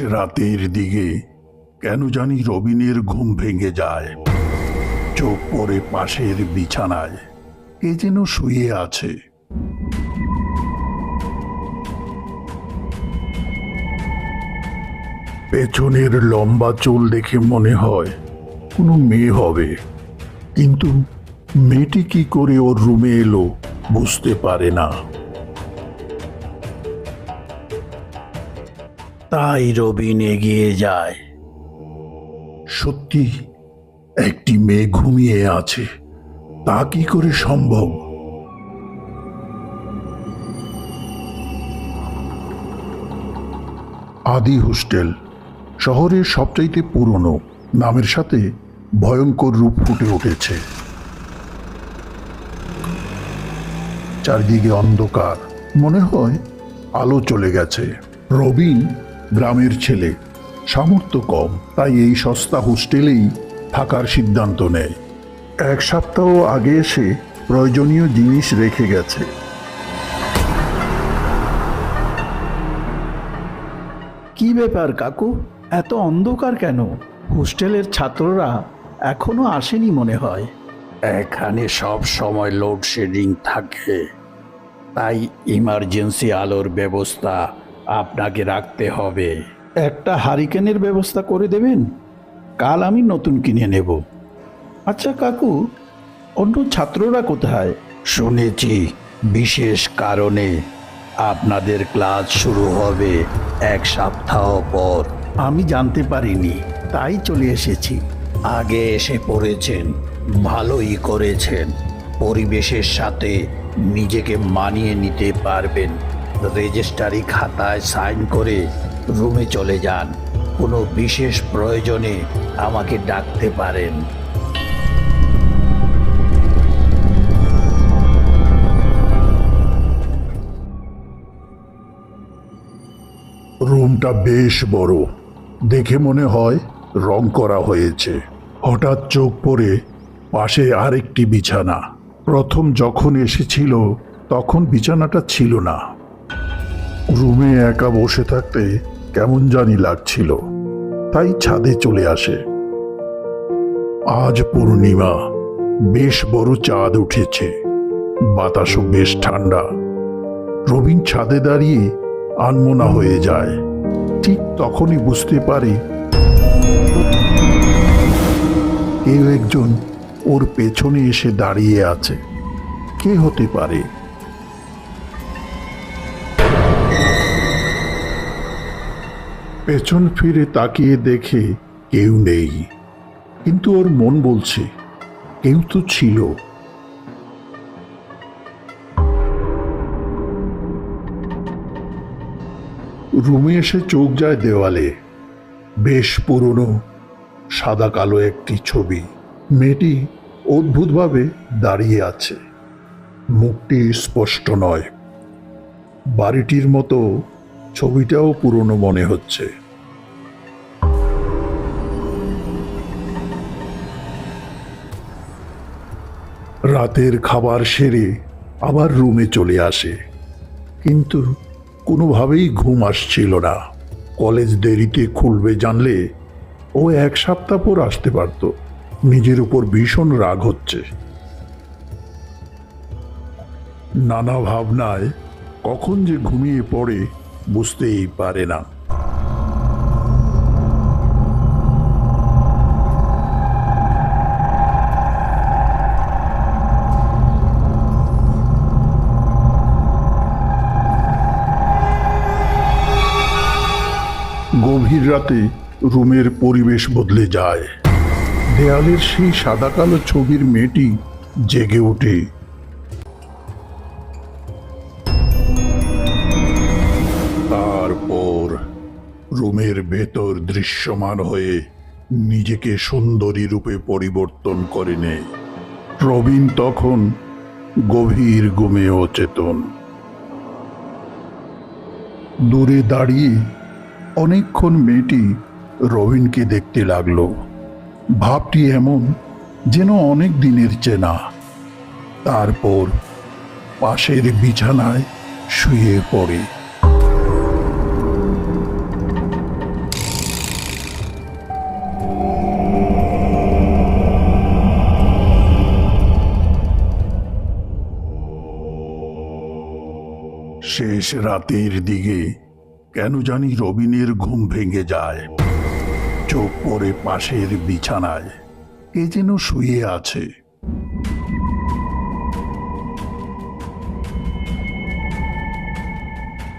রাতের দিকে। কেন জানি রবিনের ঘুম ভেঙে যায়। চোখ পড়ে পাশের বিছানায়। কে যেন শুয়ে আছে। পেছনের লম্বা চুল দেখে মনে হয় কোনো মেয়ে হবে। কিন্তু মেয়েটি কি করে ওর রুমে এলো বুঝতে পারে না। তাই রবিন এগিয়ে যায়। সত্যি, একটি মেয়ে ঘুমিয়ে আছে। তা কি করে সম্ভব? আদি হোস্টেল, শহরের সবচাইতে পুরনো, নামের সাথে ভয়ঙ্কর রূপ ফুটে উঠেছে। চারদিকে অন্ধকার, মনে হয় আলো চলে গেছে। রবিন গ্রামের ছেলে। সামর্থ্য কম তাই এই সস্তা হোস্টেলেই থাকার সিদ্ধান্ত নেয়। এক সপ্তাহ আগে এসে প্রয়োজনীয় জিনিস রেখে গেছে। কি ব্যাপার কাকু? এত অন্ধকার কেন? হোস্টেলের ছাত্ররা এখনও আসেনি মনে হয়। এখানে সব সময় লোডশেডিং থাকে। তাই ইমার্জেন্সি আলোর ব্যবস্থা আপনাকে রাখতে হবে। একটা হারিকেনের ব্যবস্থা করে দেবেন? কাল আমি নতুন কিনে নেব। আচ্ছা কাকু অন্য ছাত্ররা কোথায়? শুনেছি বিশেষ কারণে। আপনাদের ক্লাস শুরু হবে এক সপ্তাহ পর। আমি জানতে পারিনি তাই চলে এসেছি। আগে এসে পড়েছেন ভালোই করেছেন। পরিবেশের সাথে নিজেকে মানিয়ে নিতে পারবেন। রেজিস্ট্রারি খাতায় সাইন করে রুমে চলে যান। কোনো বিশেষ প্রয়োজনে আমাকে ডাকতে পারেন। রুমটা বেশ বড়। দেখে মনে হয় রং করা হয়েছে। হঠাৎ চোখ পড়ে পাশে আরেকটি বিছানা। প্রথম যখন এসেছিল, তখন বিছানাটা ছিল না। রুমে একা বসে থাকতে কেমন জানি লাগছিল। তাই ছাদে চলে আসে। আজ পূর্ণিমা, বেশ বড় চাঁদ উঠেছে। বাতাসও বেশ ঠান্ডা। রবিন ছাদে দাঁড়িয়ে আনমোনা হয়ে যায়। ঠিক তখনই বুঝতে পারে, কেউ একজন ওর পেছনে এসে দাঁড়িয়ে আছে। কে হতে পারে? পেছন ফিরে তাকিয়ে দেখে কেউ নেই। কিন্তু ওর মন বলছে, কেউ তো ছিল। রুমে এসে চোখ যায় দেওয়ালে। বেশ পুরনো, সাদা কালো একটি ছবি। মেয়েটি অদ্ভুতভাবে দাঁড়িয়ে আছে। মুখটি স্পষ্ট নয়। বাড়িটির মতো ছবিটাও পুরনো মনে হচ্ছে। রাতের খাবার সেরে আবার রুমে চলে আসে। কিন্তু কোনোভাবেই ঘুম আসছিল না। কলেজ দেরিতে খুলবে জানলে ও এক সপ্তাহ পর আসতে পারত। নিজের উপর ভীষণ রাগ হচ্ছে। নানা ভাবনায় কখন যে ঘুমিয়ে পড়ে বুঝতেই পারে না। গভীর রাতে রুমের পরিবেশ বদলে যায়। দেয়ালের সেই সাদা কালো ছবির মেয়েটি জেগে ওঠে। তারপর রুমের ভেতর দৃশ্যমান হয়ে নিজেকে সুন্দরী রূপে পরিবর্তন করে নেয়। প্রবীণ তখন গভীর ঘুমে অচেতন দূরে দাঁড়িয়ে অনেকক্ষণ মেয়েটি রবিনকে দেখতে লাগল। ভাবটি এমন যেন অনেক দিনের চেনা। তারপর পাশের বিছানায় শুয়ে পড়ে। শেষ রাতের দিকে কেন জানি রবিনের ঘুম ভেঙে যায়। চোখ পড়ে পাশের বিছানায়। কে যেন শুয়ে আছে।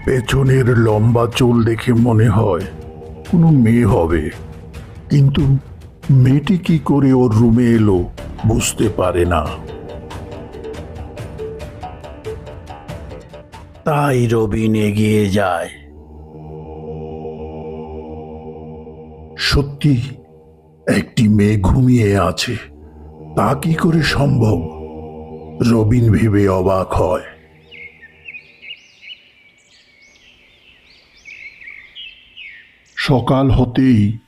পেছনের লম্বা চুল দেখে মনে হয় কোনো মেয়ে হবে। কিন্তু মেয়েটি কি করে ওর রুমে এলো বুঝতে পারে না। তাই রবিন এগিয়ে যায়। সত্যি একটি মেয়ে ঘুমিয়ে আছে। তা কি করে সম্ভব? রবিন ভেবে অবাক হয়। সকাল হতেই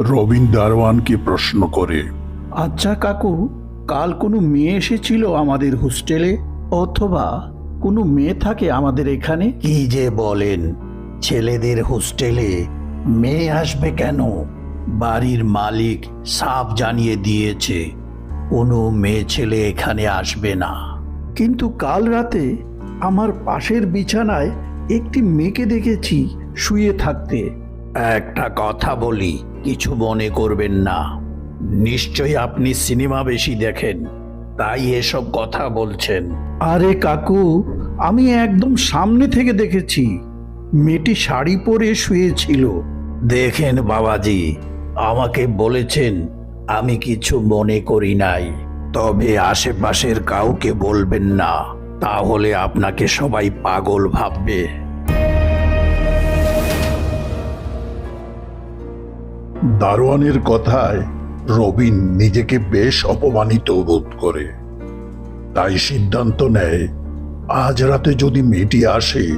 রবিন দারওয়ানকে প্রশ্ন করে আচ্ছা কাকু কাল কোনো মেয়ে এসেছিল আমাদের হোস্টেলে? অথবা কোনো মেয়ে থাকে আমাদের এখানে? কি যে বলেন ছেলেদের হোস্টেলে মেয়ে আসবে কেন? বাড়ির মালিক সাফ জানিয়ে দিয়েছে কোনো মেয়ে ছেলে এখানে আসবে না। কিন্তু কাল রাতে আমার পাশের বিছানায় একটি মেয়েকে দেখেছি শুয়ে থাকতে। একটা কথা বলি কিছু মনে করবেন না। নিশ্চয়ই আপনি সিনেমা বেশি দেখেন তাই এসব কথা বলছেন। আরে কাকু আমি একদম সামনে থেকে দেখেছি। মেয়েটি শাড়ি পরে শুয়েছিল। দেখেন বাবাজি আমাকে বলেছেন, আমি কিছু মনে করি নাই। তবে আশেপাশের কাউকে বলবেন না, তাহলে আপনাকে সবাই পাগল ভাববে। দারোয়ানের কথায় রবিন নিজেকে বেশ অপমানিত বোধ করে। তাই সিদ্ধান্ত নেয়, আজ রাতে যদি মেয়েটি আসে,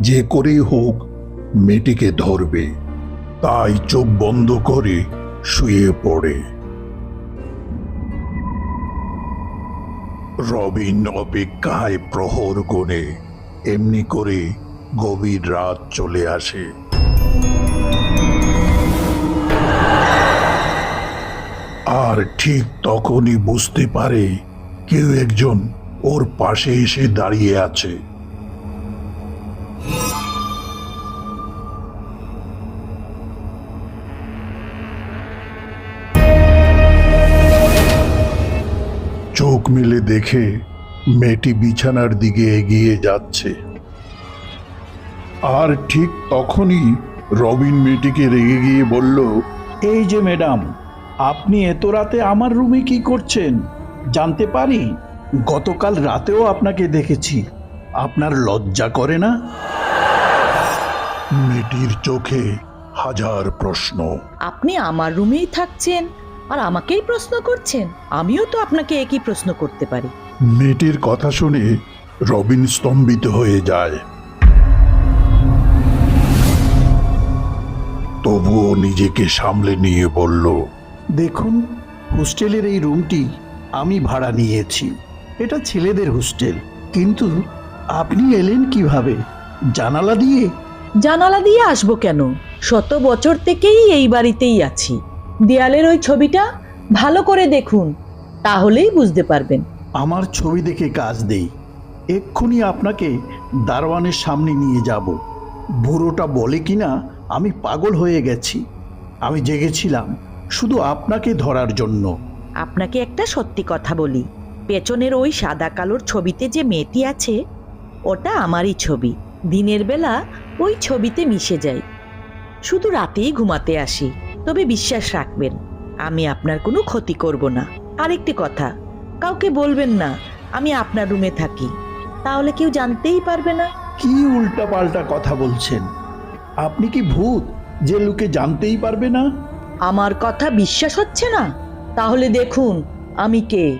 যে করেই হোক, মেয়েটিকে ধরবে। তাই চোখ বন্ধ করে শুয়ে পড়ে। রবিন অপেক্ষায় প্রহর গুনে এমনি করে গভীর রাত চলে আসে। আর ঠিক তখনই বুঝতে পারে কেউ একজন ওর পাশে এসে দাঁড়িয়ে আছে। দেখে মেয়েটি বিছানার দিকে এগিয়ে যাচ্ছে। আর ঠিক তখনই রবিন মেয়েটিকে রেগে গিয়ে বলল, এই যে ম্যাডাম, আপনি এত রাতে আমার রুমে কি করছেন? জানতে পারি? গতকাল রাতেও আপনাকে দেখেছি। আপনার লজ্জা করে না? মেয়েটির চোখে হাজার প্রশ্ন। আপনি আমার রুমেই থাকছেন? আর আমাকেই প্রশ্ন করছেন। আমিও তো আপনাকে একই প্রশ্ন করতে পারি। মেয়েটির কথা শুনে রবিন স্তম্ভিত হয়ে যায়। তবুও নিজেকে সামলে নিয়ে বলল দেখুন হোস্টেলের এই রুমটি আমি ভাড়া নিয়েছি। এটা ছেলেদের হোস্টেল। কিন্তু আপনি এলেন কীভাবে? জানালা দিয়ে? জানালা দিয়ে আসব কেন? শত বছর থেকেই এই বাড়িতেই আছি। দেয়ালের ওই ছবিটা ভালো করে দেখুন তাহলেই বুঝতে পারবেন। আমার ছবি দেখে কাজ দেই। এক্ষুনি আপনাকে দারওয়ানের সামনে নিয়ে যাব। বুড়োটা বলে কিনা আমি পাগল হয়ে গেছি। আমি জেগেছিলাম শুধু আপনাকে ধরার জন্য। আপনাকে একটা সত্যি কথা বলি। পেছনের ওই সাদা কালোর ছবিতে যে মেয়েটি আছে ওটা আমারই ছবি। দিনের বেলা ওই ছবিতে মিশে যাই। শুধু রাতেই ঘুমাতে আসি। তবে বিশ্বাস রাখবেন আমি আপনার কোনো ক্ষতি করব না। আরেকটি কথা কাউকে বলবেন না আমি আপনার রুমে থাকি। তাহলে কেউ জানতেই পারবে না। কি উল্টাপাল্টা কথা বলছেন? আপনি কি ভূত যে লোকে জানতেই পারবে না? আমার কথা বিশ্বাস হচ্ছে না? তাহলে দেখুন আমি কে?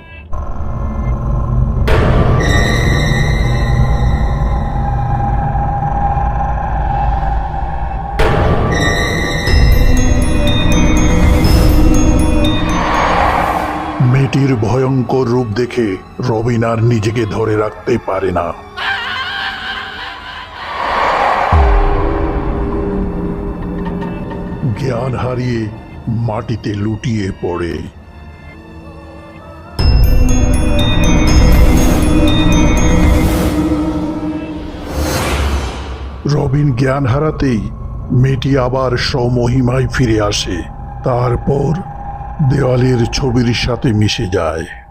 মেয়েটির ভয়ঙ্কর রূপ দেখে রবিন আর নিজেকে ধরে রাখতে পারে না। জ্ঞান হারিয়ে মাটিতে লুটিয়ে পড়ে। রবিন জ্ঞান হারাতেই মেয়েটি আবার স্বমহিমায় ফিরে আসে। তারপর দেওয়ালের ছবির সাথে মিশে যায়।